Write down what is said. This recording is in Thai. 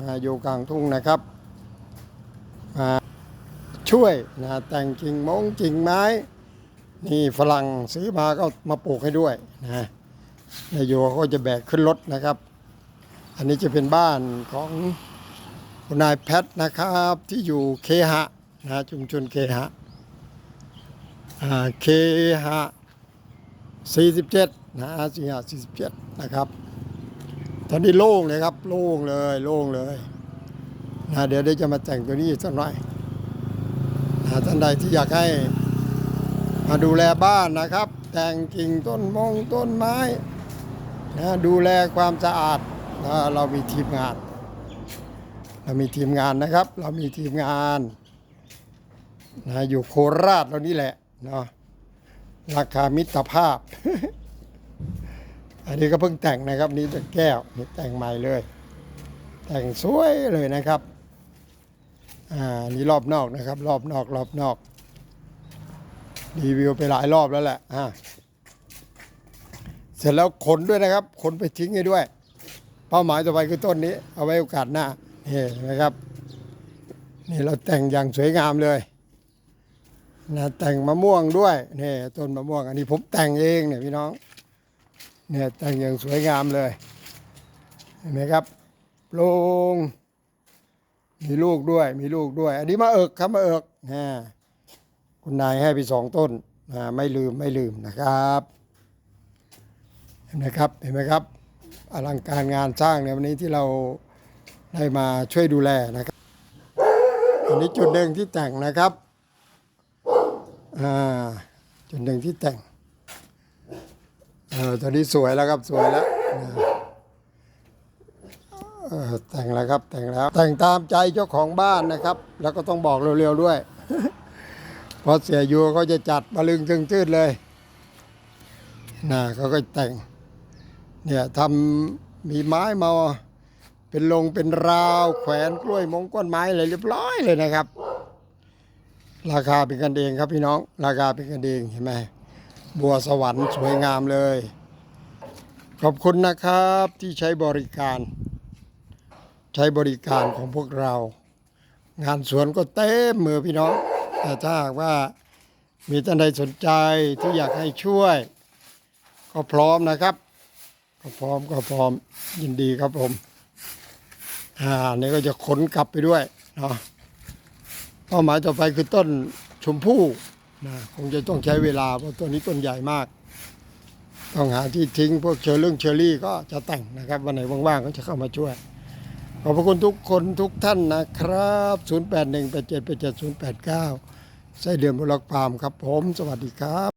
อ่าอยู่กลางทุ่งนะครับ ช่วยนะแต่งกิ่งมงกิ่งไม้ นี่ฝรั่งซื้อมาก็มาปลูกให้ด้วยนะนายโยก็จะแบกขึ้นรถนะครับ อันนี้จะเป็นบ้านของคุณนายแพทนะครับที่อยู่เคหะนะชุมชนเคหะอ่าเคหะ47นะสี่ห้าสี่สิบเจ็ดนะครับ อนนี้โล่งเลยครับ โล่งเลย โล่งเลยนะเดี๋ยวได้จะมาแต่งตัวนี้สักหน่อยนะท่านใดที่อยากให้มาดูแลบ้านนะครับ แต่งกิ่งต้นมงต้นไม้นะดูแลความสะอาดนะเรามีทีมงาน เรามีทีมงานนะครับ เรามีทีมงานนะอยู่โคราชเรานี่แหละเนาะราคามิตรภาพ อันนี้ก็เพิ่งแต่งนะครับนี่จะแก้วนี่แต่งใหม่เลย แต่งสวยเลยนะครับอ่านี่รอบนอกนะครับ รอบนอกรอบนอกรีวิวไปหลายรอบแล้วแหละอ่าเสร็จแล้วขนด้วยนะครับ ขนไปทิ้งให้ด้วย เป้าหมายต่อไปคือต้นนี้ เอาไว้โอกาสหน้านี่นะครับ นี่เราแต่งอย่างสวยงามเลยนะแต่งมะม่วงด้วยนี่ต้นมะม่วง อันนี้ผมแต่งเองเนี่ยพี่น้อง เนี่ยแต่งอย่างสวยงามเลย เห็นไหมครับโลงมีลูกด้วย มีลูกด้วย อันนี้มะเอิกครับมะเอิกนะคุณนายให้ไปสองต้นนะไม่ลืมไม่ลืมนะครับเห็นไหมครับเห็นไหมครับ อลังการงานสร้างในวันนี้ที่เราได้มาช่วยดูแลนะครับอันนี้จุดหนึ่งที่แต่งนะครับอ่าจุดหนึ่งที่แต่ง เออตอนนี้สวยแล้วครับสวยแล้วแต่งแล้วครับแต่งแล้ว แต่งตามใจเจ้าของบ้านนะครับ แล้วก็ต้องบอกเร็วๆด้วยพราะเสียยูก็จะจัดบะลึงจึงจืดเลยนะเขาก็แต่ง เนี่ยทำมีไม้มาเป็นลงเป็นราวแขวนกล้วยมงก้นไม้อะไรเรียบร้อยเลยนะครับ ราคาเป็นกันเองครับพี่น้อง ราคาเป็นกันเองเห็นไหม บัวสวรรค์สวยงามเลย ขอบคุณนะครับที่ใช้บริการ ใช้บริการของพวกเรา งานสวนก็เต็มมือพี่น้อง แต่ถ้าหากว่ามีท่านใดสนใจที่อยากให้ช่วย ก็พร้อมนะครับ ก็พร้อมก็พร้อมยินดีครับผม อ่านี่ก็จะขนกลับไปด้วยเนาะเป้าหมายต่อไปคือต้นชมพู่ นะคงจะต้องใช้เวลาเพราะต้นนี้ต้นใหญ่มาก ต้องหาที่ทิ้งพวกเชอร์เรื่องเชอรี่ ก็จะแต่งนะครับวันไหนว่างๆก็จะเข้ามาช่วย ขอบพระคุณทุกคนทุกท่านนะครับ 0818787089ไส้เดือนบุรกปาล์มครับผม สวัสดีครับ